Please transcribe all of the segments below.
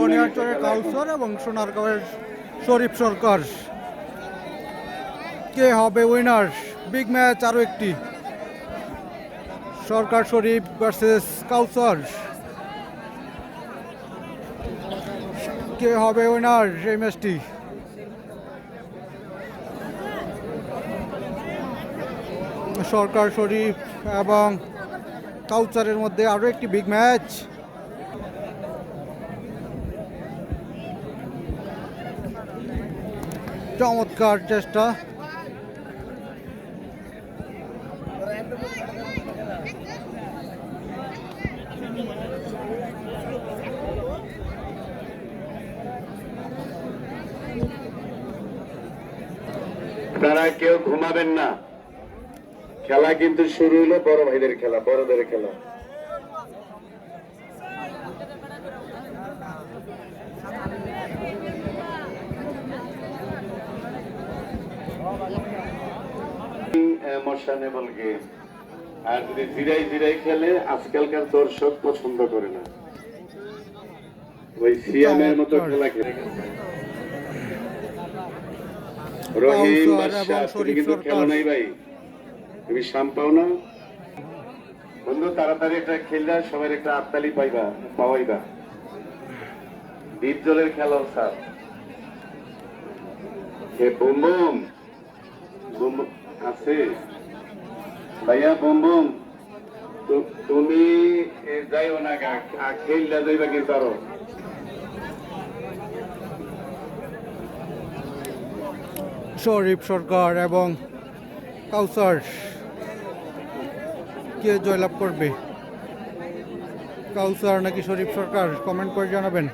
বনিয়ারচরের। কাউসর এবং সোনারগাঁওয়ের শরীফ সরকার। কে হবে winner big match আরও একটি। সরকার শরীফ ভার্সেস কাউসার। কে হবে উইনার এই ম্যাচটি সরকার শরীফ এবং কাউসারের মধ্যে আরও একটি বিগ ম্যাচ চমৎকার চেষ্টা। তারা কেউ ঘুমাবেন না। খেলা কিন্তু শুরু হলো বড় ভাইদের খেলা, বড়দের খেলা। ইমোশনেবল গেম আর যদি জিরাই জিরাই খেলে আজকালকার দর্শক পছন্দ করে না। ওই সিয়ামের মতো খেলা খেলে রহিম তুমি কিন্তু খেলো নাই ভাই। তুমি সাম পাও না? বন্ধু তাড়াতাড়ি একটা খেললে সবাই একটা আত্মালি পাইবা পাওয়াইবা। দ্বীপ জলের খেলা স্যার। বুম। Boom boom. আছে। ভাইয়া বুম বুম তুমি যাইও না খেললে যাইবা কিন্তু আরও। শরীফ সরকার এবং কাউসার, কে জয়লাভ করবে? কাউসার নাকি শরীফ সরকার? কমেন্ট করে জানাবেন।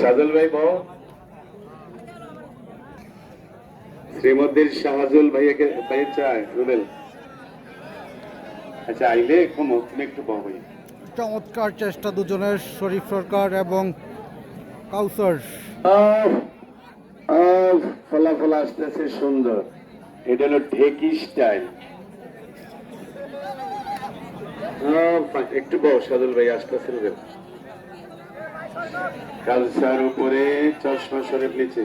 সাজল ভাই বল। শ্রীমদ্দির শাহজুল ভাইয়াকে ভাই চায়, রুবেল। আচ্ছা আইলে কমো, তুমি একটু বহ ভাই চমৎকার চেষ্টা দুজনের, শরীফ সরকার এবং কাউসার। ফলাফল আসতেছে সুন্দর। এটা হলো ঢেকি স্টাইল। একটু বহ সাজল ভাই আসতেছে কালসার উপরে চশমা শরীফ নিচে।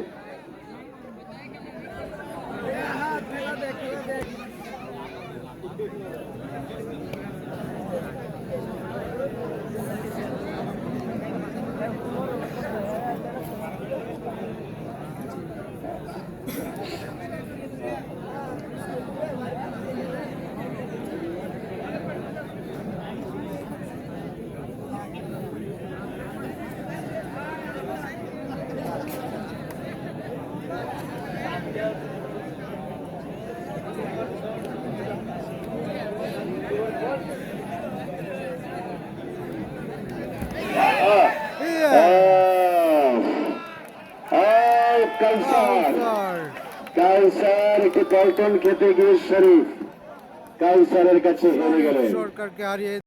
কাউসার একটু পল্টন খেতে গিয়ে শরীফ কাউসারের কাছে হেরে গেলেন সরকারকে হারিয়ে